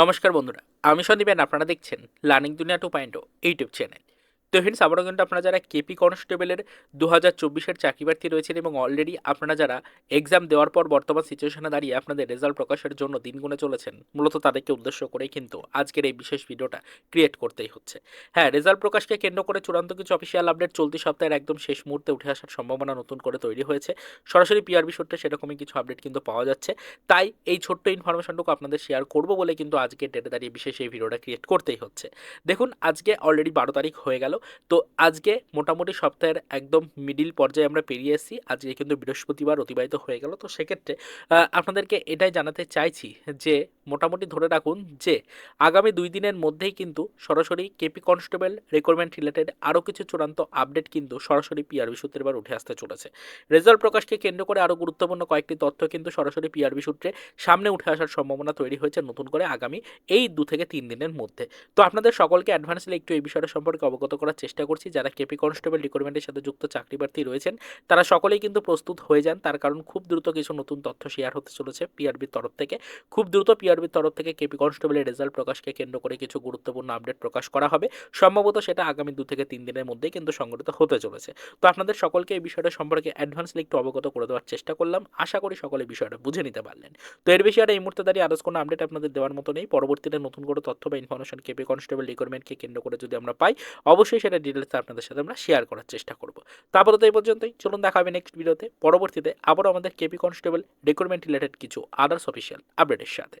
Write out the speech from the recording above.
নমস্কার বন্ধুরা আমি সন্দীপেন আপনারা দেখছেন Learning Duniya two point YouTube channel. তো ফ্রেন্ডস আবারও কিন্তু আপনারা যারা কেপি কনস্টেবলের দু হাজার চব্বিশের চাকরি প্রার্থী রয়েছেন এবং অলরেডি আপনারা যারা এক্সাম দেওয়ার পর বর্তমান সিচুয়েশনে দাঁড়িয়ে আপনাদের রেজাল্ট প্রকাশের জন্য দিন গুনে চলেছেন, মূলত তাদেরকে উদ্দেশ্য করেই কিন্তু আজকের এই বিশেষ ভিডিওটা ক্রিয়েট করতেই হচ্ছে। হ্যাঁ রেজাল্ট প্রকাশকে কেন্দ্র করে চূড়ান্ত কিছু অফিসিয়াল আপডেট চলতি সপ্তাহের একদম শেষ মুহূর্তে উঠে আসার সম্ভাবনা নতুন করে তৈরি হয়েছে। সরাসরি পিআরবি সূত্রে সেরকমই কিছু আপডেট কিন্তু পাওয়া যাচ্ছে। তাই এই ছোট্ট ইনফরমেশনটুকু আপনাদের শেয়ার করব বলে কিন্তু আজকে ডেটে দাঁড়িয়ে বিশেষ এই ভিডিওটা ক্রিয়েট করতেই হচ্ছে। দেখুন, আজকে অলরেডি বারো তারিখ হয়ে গেল। তো আজকে মোটামুটি সপ্তাহের একদম মিডিল পর্যায়ে আমরা পেরিয়ে এসেছি। আজকে কিন্তু বৃহস্পতিবার অতিবাহিত হয়ে গেল। তো সেক্ষেত্রে আপনাদেরকে এটাই জানাতে চাইছি যে মোটামুটি ধরে রাখুন যে আগামী দুই দিনের মধ্যেই কিন্তু সরাসরি কেপি কনস্টেবল রিক্রুটমেন্ট রিলেটেড আরও কিছু চূড়ান্ত আপডেট কিন্তু সরাসরি পিআরবি সূত্রে এবার উঠে আসতে চলেছে। রেজাল্ট প্রকাশকে কেন্দ্র করে আরও গুরুত্বপূর্ণ কয়েকটি তথ্য কিন্তু সরাসরি পিআরবি সূত্রে সামনে উঠে আসার সম্ভাবনা তৈরি হয়েছে নতুন করে আগামী এই দু থেকে তিন দিনের মধ্যে। তো আপনাদের সকলকে অ্যাডভান্সলি একটু এই বিষয়টা সম্পর্কে অবগত করার চেষ্টা করছি। যারা কেপি কনস্টেবল রিক্রুটমেন্টের সাথে যুক্ত চাকরি প্রার্থী রয়েছেন, তারা সকলেই কিন্তু প্রস্তুত হয়ে যান। তার কারণ খুব দ্রুত কিছু নতুন তথ্য শেয়ার হতে চলেছে পিআরবির তরফ থেকে। খুব দ্রুত পিআরবির তরফ থেকে কেপি কনস্টেবলের রেজাল্ট প্রকাশকে কেন্দ্র করে কিছু গুরুত্বপূর্ণ আপডেট প্রকাশ করা হবে। সম্ভবত সেটা আগামী দু থেকে তিন দিনের মধ্যেই কিন্তু সংগঠিত হতে চলেছে। তো আপনাদের সকলকে এই বিষয়টা সম্পর্কে অ্যাডভান্সলি একটু অবগত করে দেওয়ার চেষ্টা করলাম। আশা করি সকলে বিষয়টা বুঝে নিতে পারলেন। তো এর বেশি আর এই মুহূর্তে দাঁড়িয়ে আদার্স কোনো আপডেট আপনাদের দেওয়ার মতো নেই। পরবর্তীতে নতুন করে তথ্য বা ইনফরমেশন কেপি কনস্টেবল রিক্রুটমেন্টকে কেন্দ্র করে যদি আমরা পাই, অবশ্যই সেটা ডিটেলসে আপনাদের সাথে আমরা শেয়ার করার চেষ্টা করব। তো এই পর্যন্তই। চলুন দেখা হবে নেক্সট ভিডিওতে পরবর্তীতে আবারও আমাদের কেপি কনস্টেবল রিক্রুটমেন্ট রিলেটেড কিছু আদার্স অফিসিয়াল আপডেটের সাথে।